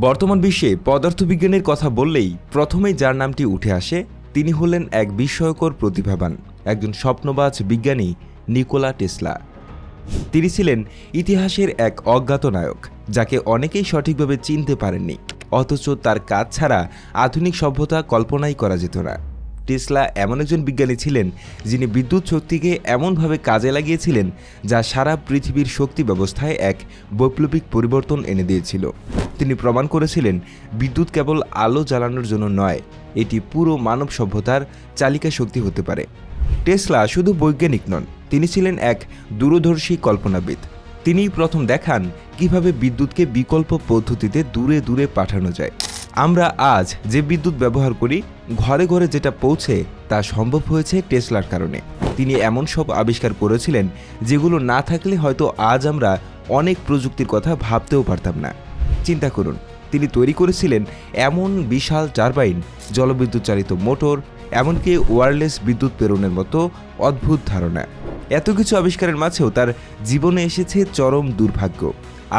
বর্তমান বিশ্বে পদার্থবিজ্ঞানের কথা বললেই প্রথমেই যার নামটি উঠে আসে, তিনি হলেন এক বিস্ময়কর প্রতিভাবান, একজন স্বপ্নবাজ বিজ্ঞানী নিকোলা টেসলা। তিনি ছিলেন ইতিহাসের এক অজ্ঞাত নায়ক, যাকে অনেকেই সঠিকভাবে চিনতে পারেননি, অথচ তার কাজ ছাড়া আধুনিক সভ্যতা কল্পনাই করা যেত না। টেসলা এমন একজন বিজ্ঞানী ছিলেন যিনি বিদ্যুৎ শক্তিকে এমনভাবে কাজে লাগিয়েছিলেন যা সারা পৃথিবীর শক্তি ব্যবস্থায় এক বৈপ্লবিক পরিবর্তন এনে দিয়েছিল। তিনি প্রমাণ করেছিলেন, বিদ্যুৎ কেবল আলো জ্বালানোর জন্য নয়, এটি পুরো মানব সভ্যতার চালিকা শক্তি হতে পারে। টেসলা শুধু বৈজ্ঞানিক নন, তিনি ছিলেন এক দূরদর্শী কল্পনাবিদ। তিনিই প্রথম দেখান কীভাবে বিদ্যুৎকে বিকল্প পদ্ধতিতে দূরে দূরে পাঠানো যায়। আমরা আজ যে বিদ্যুৎ ব্যবহার করি, ঘরে ঘরে যেটা পৌঁছে তা সম্ভব হয়েছে টেসলার কারণে। তিনি এমন সব আবিষ্কার করেছিলেন যেগুলো না থাকলে হয়তো আজ আমরা অনেক প্রযুক্তির কথা ভাবতেও পারতাম না। চিন্তা করুন, তিনি তৈরি করেছিলেন এমন বিশাল টারবাইন জলবিদ্যুৎ চালিত মোটর, এমনকি ওয়ারলেস বিদ্যুৎ প্রেরণের মতো অদ্ভুত ধারণা। এত কিছু আবিষ্কারের মাঝেও তার জীবনে এসেছে চরম দুর্ভাগ্য।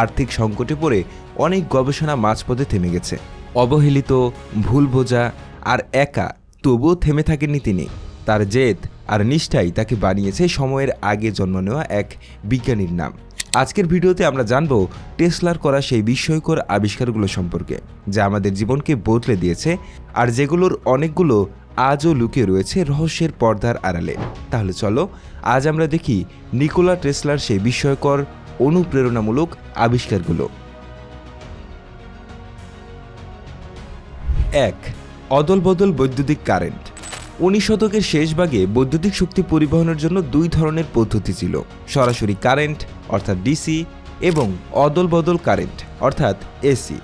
আর্থিক সংকটে পড়ে অনেক গবেষণা মাঝপথে থেমে গেছে। অবহেলিত ভুল বোঝা আর একা তবুও থেমে থাকেননি তিনি। তার জেদ আর নিষ্ঠাই তাকে বানিয়েছে সময়ের আগে জন্ম নেওয়া এক বিজ্ঞানীর নাম। আজকের ভিডিওতে আমরা জানব টেসলার করা সেই বিস্ময়কর আবিষ্কারগুলো সম্পর্কে, যা আমাদের জীবনকে বদলে দিয়েছে আর যেগুলোর অনেকগুলো আজও লুকিয়ে রয়েছে রহস্যের পর্দার আড়ালে। তাহলে চলো, আজ আমরা দেখি নিকোলা টেসলার সেই বিস্ময়কর, অনুপ্রেরণামূলক আবিষ্কারগুলো। এক, অদল বদল বৈদ্যুতিক কারেন্ট। উনিশ শতকের শেষ ভাগে বৈদ্যুতিক শক্তি পরিবহনের জন্য দুই ধরনের পদ্ধতি ছিল, সরাসরি কারেন্ট, অর্থাৎ ডিসি, এবং অদল বদল কারেন্ট, অর্থাৎ এসি।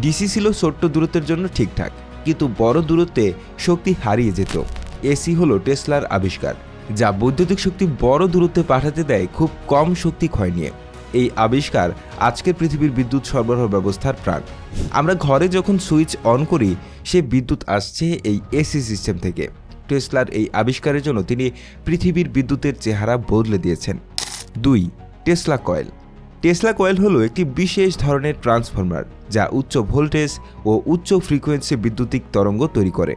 ডিসি ছিল ছোট্ট দূরত্বের জন্য ঠিকঠাক, কিন্তু বড় দূরত্বে শক্তি হারিয়ে যেত। এসি হলো টেসলার আবিষ্কার, যা বৈদ্যুতিক শক্তি বড় দূরত্বে পাঠাতে দেয় খুব কম শক্তি ক্ষয় নিয়ে। এই আবিষ্কার আজকের পৃথিবীর বিদ্যুৎ সরবরাহ ব্যবস্থার প্রাণ। আমরা ঘরে যখন সুইচ অন করি, সে বিদ্যুৎ আসছে এই এসি সিস্টেম থেকে। টেসলার এই আবিষ্কারের জন্য তিনি পৃথিবীর বিদ্যুতের চেহারা বদলে দিয়েছেন। দুই, টেসলা কয়েল। টেসলা কয়েল হলো একটি বিশেষ ধরনের ট্রান্সফরমার, যা উচ্চ ভোল্টেজ ও উচ্চ ফ্রিকোয়েন্সি বিদ্যুতিক তরঙ্গ তৈরি করে।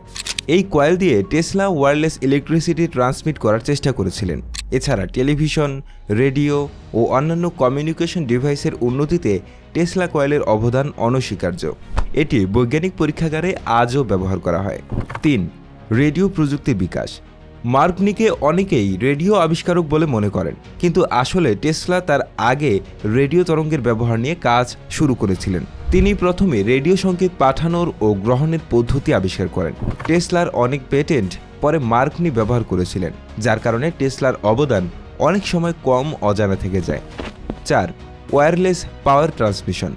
এই কয়েল দিয়ে টেসলা ওয়্যারলেস ইলেকট্রিসিটি ট্রান্সমিট করার চেষ্টা করেছিলেন। এছাড়া টেলিভিশন, রেডিও ও অন্যান্য কমিউনিকেশন ডিভাইসের উন্নতিতে টেসলা কয়েলের অবদান অনস্বীকার্য। এটি বৈজ্ঞানিক পরীক্ষাগারে আজও ব্যবহার করা হয়। তিন, রেডিও প্রযুক্তি বিকাশ। মার্কনিকে অনেকেই রেডিও আবিষ্কারক বলে মনে করেন, কিন্তু আসলে টেসলা তার আগে রেডিও তরঙ্গের ব্যবহার নিয়ে কাজ শুরু করেছিলেন। তিনি প্রথমে রেডিও সংকেত পাঠানোর ও গ্রহণের পদ্ধতি আবিষ্কার করেন। টেসলার অনেক পেটেন্ট পরে মার্কনি ব্যবহার করেছিলেন, যার কারণে টেসলার অবদান অনেক সময় কম অজানা থেকে যায়। চার, wireless power transmission.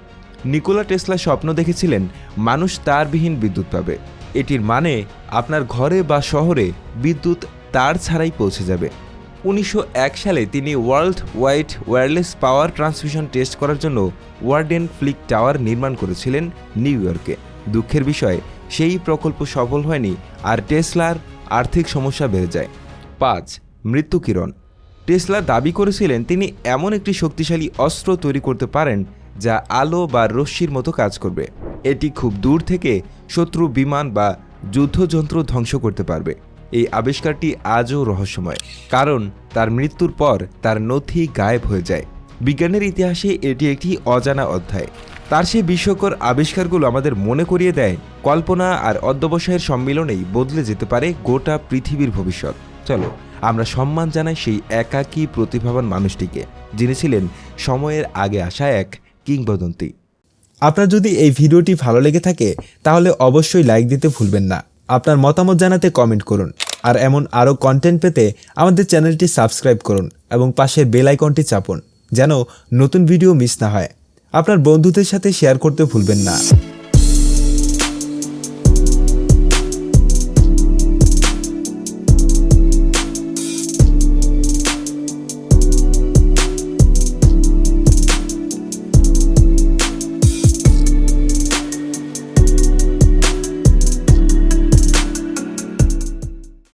Nikola Tesla স্বপ্ন দেখেছিলেন, মানুষ তারবিহীন বিদ্যুৎ পাবে। এটির মানে আপনার ঘরে বা শহরে বিদ্যুৎ তার ছাড়াই পৌঁছে যাবে। উনিশশো এক সালে তিনি world wide wireless power transmission test করার জন্য ওয়ার্ডেন ফ্লিক টাওয়ার নির্মাণ করেছিলেন নিউ ইয়র্কে। দুঃখের বিষয়, সেই প্রকল্প সফল হয়নি আর টেসলার আর্থিক সমস্যা বেড়ে যায়। পাঁচ, মৃত্যু কিরণ। টেসলা দাবি করেছিলেন তিনি এমন একটি শক্তিশালী অস্ত্র তৈরি করতে পারেন যা আলো বা রশ্মির মতো কাজ করবে। এটি খুব দূর থেকে শত্রু, বিমান বা যুদ্ধযন্ত্র ধ্বংস করতে পারবে। এই আবিষ্কারটি আজও রহস্যময়, কারণ তার মৃত্যুর পর তার নথি গায়েব হয়ে যায়। বিজ্ঞানের ইতিহাসে এটি একটি অজানা অধ্যায়। তার সেই বিস্ময়কর আবিষ্কারগুলো আমাদের মনে করিয়ে দেয়, কল্পনা আর অধ্যবসায়ের সম্মিলনেই বদলে যেতে পারে গোটা পৃথিবীর ভবিষ্যৎ। চলো, আমরা সম্মান জানাই সেই একাকী প্রতিভাবান মানুষটিকে, যিনি ছিলেন সময়ের আগে আসা এক কিংবদন্তি। আপনার যদি এই ভিডিওটি ভালো লেগে থাকে, তাহলে অবশ্যই লাইক দিতে ভুলবেন না। আপনার মতামত জানাতে কমেন্ট করুন। আর এমন আরও কন্টেন্ট পেতে আমাদের চ্যানেলটি সাবস্ক্রাইব করুন এবং পাশের বেল আইকনটি চাপুন। যেন নতুন ভিডিও মিস না হয়। আপনার বন্ধুদের সাথে শেয়ার করতে ভুলবেন না।